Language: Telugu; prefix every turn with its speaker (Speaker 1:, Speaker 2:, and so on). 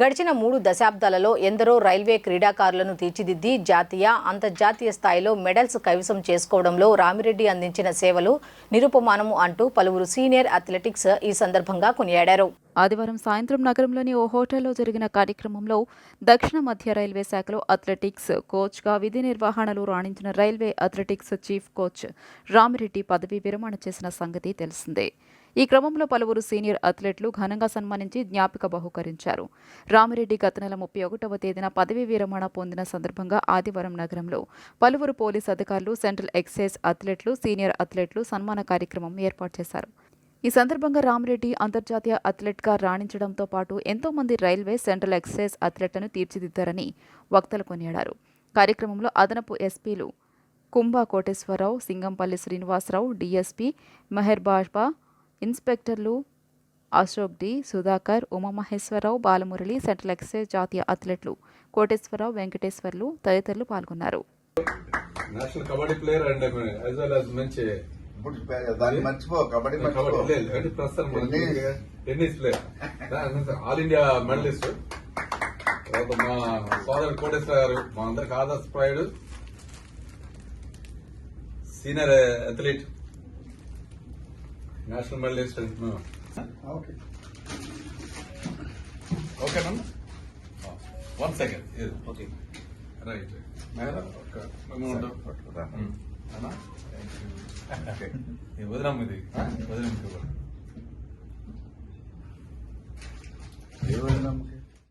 Speaker 1: గడిచిన మూడు దశాబ్దాలలో ఎందరో రైల్వే క్రీడాకారులను తీర్చిదిద్ది జాతీయ అంతర్జాతీయ స్థాయిలో మెడల్స్ కైవసం చేసుకోవడంలో రామిరెడ్డి అందించిన సేవలు నిరుపమానము అంటూ పలువురు సీనియర్ అథ్లెటిక్స్ ఈ సందర్భంగా కొనియాడారు.
Speaker 2: ఆదివారం సాయంత్రం నగరంలోని ఓ హోటల్లో జరిగిన కార్యక్రమంలో దక్షిణ మధ్య రైల్వే శాఖలో అథ్లెటిక్స్ కోచ్గా విధి నిర్వహణలో రాణించిన railway athletics chief coach Ramireddy పదవి విరమణ చేసిన సంగతి తెలిసిందే. ఈ క్రమంలో పలువురు సీనియర్ అథ్లెట్లు ఘనంగా సన్మానించి జ్ఞాపిక బహుకరించారు. రామిరెడ్డి గత నెల ముప్పై ఒకటవ తేదీన పదవీ విరమణ పొందిన సందర్భంగా ఆదివారం నగరంలో పలువురు పోలీస్ అధికారులు సెంట్రల్ ఎక్సైజ్ అథ్లెట్లు సీనియర్ అథ్లెట్లు సన్మాన కార్యక్రమం ఏర్పాటు చేశారు. ఈ సందర్భంగా రామిరెడ్డి అంతర్జాతీయ అథ్లెట్గా రాణించడంతో పాటు ఎంతో మంది రైల్వే సెంట్రల్ ఎక్సైజ్ అథ్లెట్లను తీర్చిదిద్దారని వక్తలు కొనియాడారు. కార్యక్రమంలో అదనపు ఎస్పీలు Kumbha Koteswararao Singampalli Srinivasarao DSP Mehar Basha ఇన్స్పెక్టర్లు Ashok D. Sudhakar Umamaheswararao Balamurali central excise జాతీయ అథ్లెట్లు కోటేశ్వరరావు వెంకటేశ్వర్లు తదితరులు పాల్గొన్నారు.
Speaker 3: National kabaddi player and as well as మంచి
Speaker 4: ఇప్పుడు దాన్ని మర్చిపో కబడ్డీ మర్చిపో.
Speaker 3: కబడ్డీ లేదు అంటే ప్రస్తుతం మనకి
Speaker 4: tennis.
Speaker 3: Tennis player. All India medalist. తర్వాత మా సోదరు కోటేశ్వర గారు మా అందరికి ఆదర్శప్రాయుడు. Senior athlete national medalist
Speaker 4: okay.
Speaker 3: ఓకేనా వన్ సెకండ్ ఓకే. రైట్.
Speaker 4: పట్టుకురా.
Speaker 3: వదిలేం ఇది. వదిలేం